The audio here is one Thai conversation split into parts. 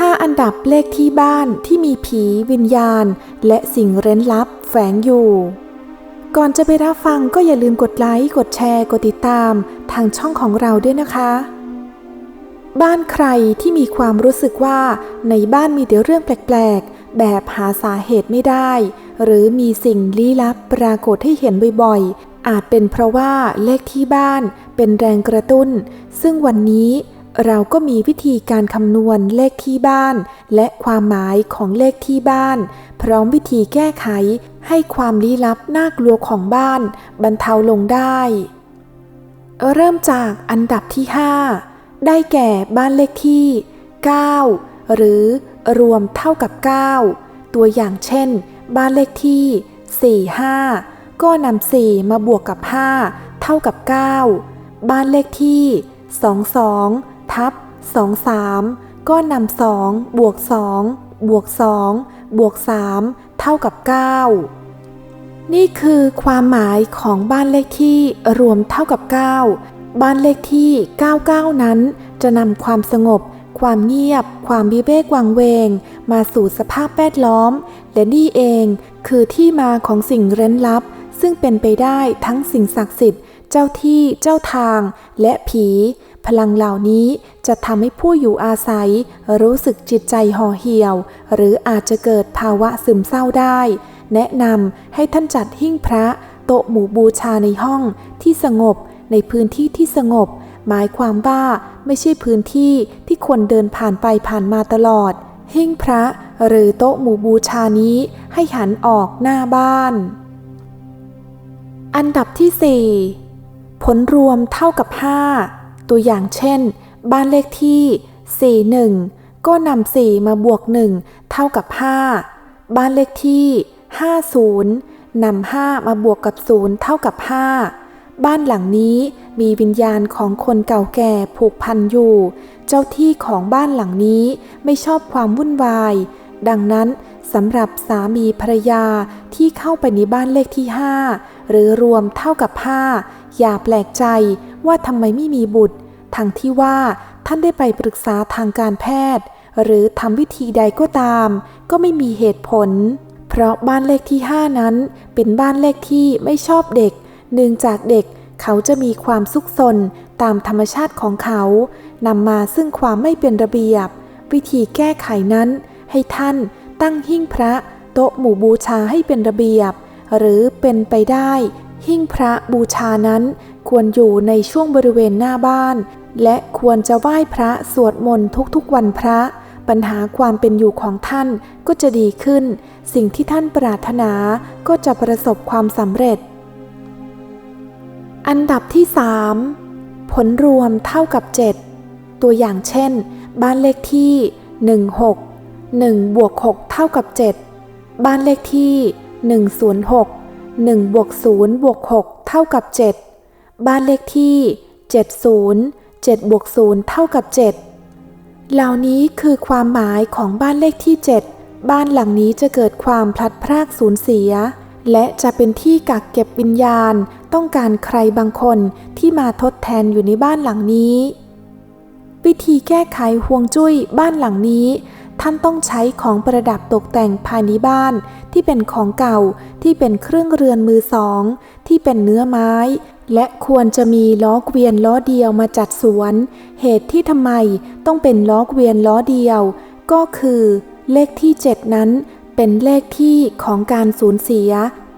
5 อันดับเลขที่บ้านที่มีผีวิญญาณ และสิ่งเร้นลับแฝงอยู่ ก่อนจะไปรับฟังก็อย่าลืมกดไลค์ กดแชร์ กดติดตามทางช่องของเราด้วยนะคะ บ้านใครที่มีความรู้สึกว่าในบ้านมีแต่เรื่องแปลกๆ แบบหาสาเหตุไม่ได้ หรือมีสิ่งลี้ลับปรากฏให้เห็นบ่อยๆ อาจเป็นเพราะว่าเลขที่บ้านเป็นแรงกระตุ้น ซึ่งวันนี้ เราก็มีวิธีการคำนวณเลขที่บ้าน และความหมายของเลขที่บ้าน พร้อมวิธีแก้ไขให้ความลี้ลับน่ากลัวของบ้าน บรรเทาลงได้ เริ่มจากอันดับที่ 5 ได้แก่บ้านเลขที่ 9 หรือรวมเท่ากับ 9 ตัวอย่างเช่น บ้านเลขที่ 4 5 ก็นำ4มาบวกกับ 5 เท่ากับ 9 บ้านเลขที่ 22 ทับ23ก็นำ2บวก2บวก2บวก3เท่ากับ 9 นี่คือความหมายของบ้านเลขที่รวมเท่ากับ 9 บ้านเลขที่ 99 นั้น จะนำความสงบ ความเงียบ ความวิเวกวังเวง มาสู่สภาพแวดล้อม และนี่เองคือที่มาของสิ่งเร้นลับ ซึ่งเป็นไปได้ทั้งสิ่งศักดิ์สิทธิ์ เจ้าที่เจ้าทาง และผี พลังเหล่านี้จะทำให้ผู้อยู่อาศัย รู้สึกจิตใจห่อเหี่ยว หรืออาจจะเกิดภาวะซึมเศร้าได้ แนะนำให้ท่านจัดหิ้งพระโต๊ะหมู่บูชาในห้องที่สงบในพื้นที่ที่สงบ หมายความว่าไม่ใช่พื้นที่ที่คนเดินผ่านไปผ่านมาตลอด หิ้งพระหรือโต๊ะหมู่บูชานี้ให้หันออกหน้าบ้าน อันดับที่ 4 ผลรวมเท่ากับ 5 ตัวอย่างเช่น บ้านเลขที่ 41 ก็นำ4มาบวก 1 เท่ากับ 5 บ้านเลขที่ 50นำ5มาบวกกับ 0 เท่ากับ 5 บ้านหลังนี้มีวิญญาณของคนเก่าแก่ผูกพันอยู่ เจ้าที่ของบ้านหลังนี้ไม่ชอบความวุ่นวาย ดังนั้นสำหรับสามีภรรยาที่เข้าไปในบ้านเลขที่ 5 หรือรวมเท่ากับ 5 อย่าแปลกใจ ว่าทำไมไม่มีบุตร ทั้งที่ว่าท่านได้ไปปรึกษาทางการแพทย์ หรือทำวิธีใดก็ตาม ก็ไม่มีเหตุผล เพราะบ้านเลขที่ 5 นั้น เป็นบ้านเลขที่ไม่ชอบเด็กเนื่องจากเด็กเขาจะมีความซุกซนตามธรรมชาติของเขา นำมาซึ่งความไม่เป็นระเบียบ วิธีแก้ไขนั้น ให้ท่านตั้งหิ้งพระโต๊ะหมู่บูชาให้เป็นระเบียบ หรือเป็นไปได้ หิ้งพระบูชานั้น ควรอยู่ในช่วงบริเวณหน้าบ้าน และควรจะไหว้พระสวดมนต์ทุกๆวันพระ ปัญหาความเป็นอยู่ของท่านก็จะดีขึ้น สิ่งที่ท่านปรารถนาก็จะประสบความสำเร็จ อันดับที่ 3 ผลรวมเท่ากับ 7 ตัวอย่างเช่น บ้านเลขที่ 16 1บวก6เท่ากับ 7 บ้านเลขที่ 106 1บวก0บวก6เท่ากับ 7 บ้านเลขที่ 70 7บวก0เท่ากับ 7 เหล่านี้คือความหมายของบ้านเลขที่ 7 บ้านหลังนี้จะเกิดความพลัดพรากสูญเสีย และจะเป็นที่กักเก็บวิญญาณ ต้องการใครบางคนที่มาทดแทนอยู่ในบ้านหลังนี้ วิธีแก้ไขห่วงจุ้ยบ้านหลังนี้ ท่านต้องใช้ของประดับตกแต่งภายในบ้านที่เป็นของเก่าที่เป็นเครื่องเรือนมือสอง ที่เป็นเนื้อไม้ และควรจะมีล้อเกวียนล้อเดียวมาจัดสวน เหตุที่ทำไมต้องเป็นล้อเกวียนล้อเดียว ก็คือเลขที่ 7 นั้นเป็นเลขที่ของการสูญเสีย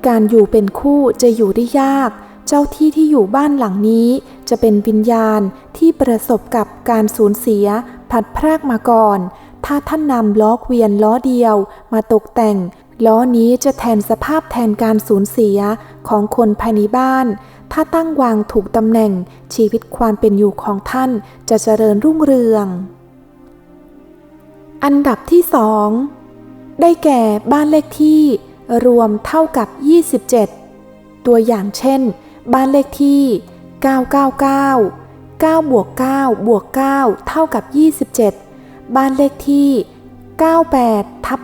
การอยู่เป็นคู่จะอยู่ได้ยาก เจ้าที่ที่อยู่บ้านหลังนี้ จะเป็นวิญญาณที่ประสบกับการสูญเสียผัดพรากมาก่อน ถ้าท่านนำล้อเกวียนล้อเดียวมาตกแต่งล้อนี้จะแทนสภาพแทนการสูญเสียของคนภายในบ้าน ถ้าตั้งวางถูกตำแหน่งชีวิตความเป็นอยู่ของท่านจะเจริญรุ่งเรือง อันดับที่สองได้แก่บ้านเลขที่รวมเท่ากับ 27 ตัวอย่างเช่น บ้านเลขที่ 999 9บวก9บวก9เท่ากับ 27 บ้านเลขที่ 98ทับ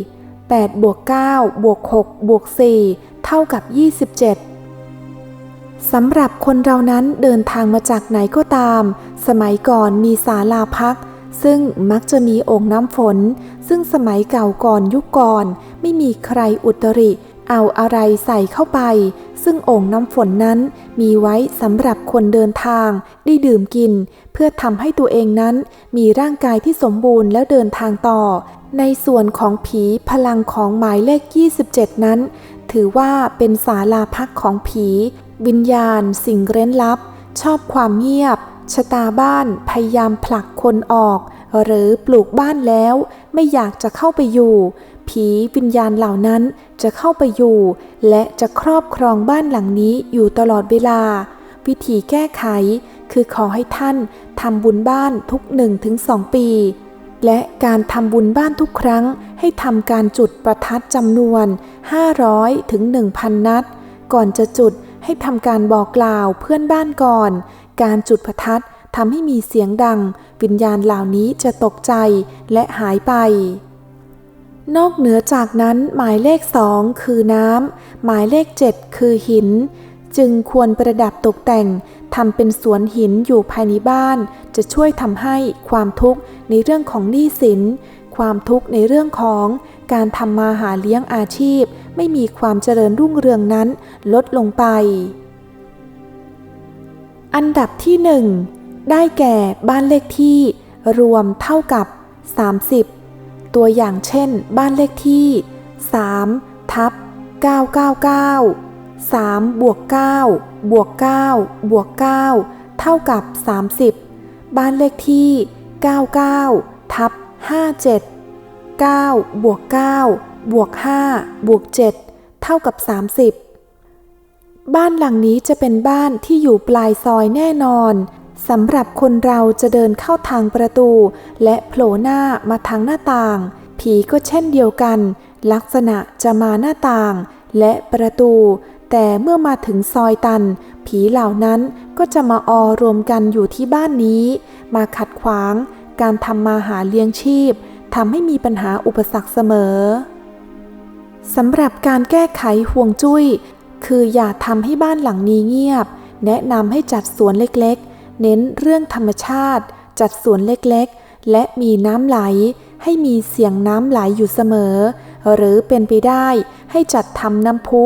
64 8บวก9บวก6บวก4เท่ากับ 27 สำหรับคนเรานั้นเดินทางมาจากไหนก็ตาม สมัยก่อนมีศาลาพัก ซึ่งมักจะมีโองค์น้ำฝน ซึ่งสมัยเก่าก่อนยุคก่อน ไม่มีใครอุตริ เอาอะไรใส่เข้าไป ซึ่งโอ่งน้ำฝนนั้นมีไว้สำหรับคนเดินทางได้ดื่มกิน เพื่อทำให้ตัวเองนั้นมีร่างกายที่สมบูรณ์แล้วเดินทางต่อ ในส่วนของผีพลังของหมายเลข 27 นั้น ถือว่าเป็นศาลาพักของผี วิญญาณ สิ่งเร้นลับ ชอบความเงียบ ชะตาบ้านพยายามผลักคนออก หรือปลูกบ้านแล้ว ไม่อยากจะเข้าไปอยู่ ผีวิญญาณเหล่านั้นจะเข้าไปอยู่ และจะครอบครองบ้านหลังนี้อยู่ตลอดเวลา วิธีแก้ไข คือขอให้ท่านทำบุญบ้านทุกหนึ่งถึงสองปี และการทำบุญบ้านทุกครั้ง ให้ทำการจุดประทัดจำนวน 500ถึง1,000 นัด ก่อนจะจุด ให้ทำการบอกกล่าวเพื่อนบ้านก่อน การจุดประทัดทำให้มีเสียงดัง วิญญาณเหล่านี้จะตกใจและหายไป นอกเหนือจากนั้นหมายเลขสองคือน้ำหมายเลขเจ็ดคือหิน จึงควรประดับตกแต่งทำเป็นสวนหินอยู่ภายในบ้าน จะช่วยทำให้ความทุกข์ในเรื่องของหนี้สิน ความทุกข์ในเรื่องของ การทำมาหาเลี้ยงอาชีพ ไม่มีความเจริญรุ่งเรืองนั้นลดลงไป อันดับที่1ได้แก่บ้านเลขที่ รวมเท่ากับ 30 ตัวอย่างเช่น บ้านเลขที่ 3 ทับ 999 3บวก9บวก9บวก9เท่ากับ 30 บ้านเลขที่ 99 ทับ 57 9 บวก 9 บวก 5 บวก 7 เท่ากับ 30 บ้านหลังนี้จะเป็นบ้านที่อยู่ปลายซอยแน่นอนสำหรับคนเราจะเดินเข้าทางประตู และโผล่หน้ามาทางหน้าต่าง ผีก็เช่นเดียวกัน ลักษณะจะมาหน้าต่าง และประตู แต่เมื่อมาถึงซอยตัน ผีเหล่านั้นก็จะมาออรวมกันอยู่ที่บ้านนี้ มาขัดขวาง การทำมาหาเลี้ยงชีพ ทำให้มีปัญหาอุปสรรคเสมอสำหรับการแก้ไขห่วงจุ้ย คืออย่าทำให้บ้านหลังนี้เงียบ แนะนำให้จัดสวนเล็กๆ เน้นเรื่องธรรมชาติ จัดสวนเล็กๆ และมีน้ำไหล ให้มีเสียงน้ำไหลอยู่เสมอ หรือเป็นไปได้ให้จัดทำน้ำพุ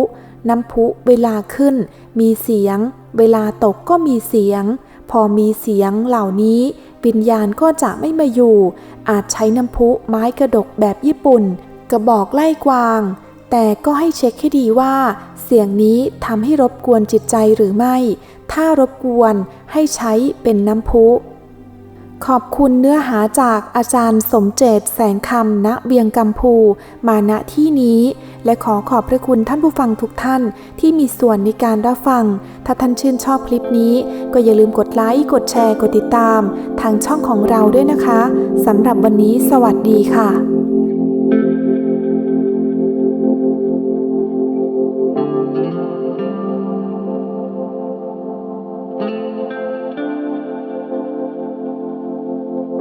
น้ำพุเวลาขึ้น มีเสียง เวลาตกก็มีเสียง พอมีเสียงเหล่านี้วิญญาณก็จะไม่มาอยู่ อาจใช้น้ำพุไม้กระดกแบบญี่ปุ่น กระบอกไล่กวาง แต่ก็ให้เช็คให้ดีว่า เสียงนี้ทำให้รบกวนจิตใจหรือไม่ ถ้ารบกวนให้ใช้เป็นน้ำพุ ขอบคุณเนื้อหาจากอาจารย์สมเจตแสงคำณเบียงกัมพู มาณที่นี้ และขอขอบพระคุณท่านผู้ฟังทุกท่านที่มีส่วนในการรับฟัง ถ้าท่านชื่นชอบคลิปนี้ ก็อย่าลืมกดไลค์กดแชร์กดติดตาม ทางช่องของเราด้วยนะคะสำหรับวันนี้สวัสดีค่ะ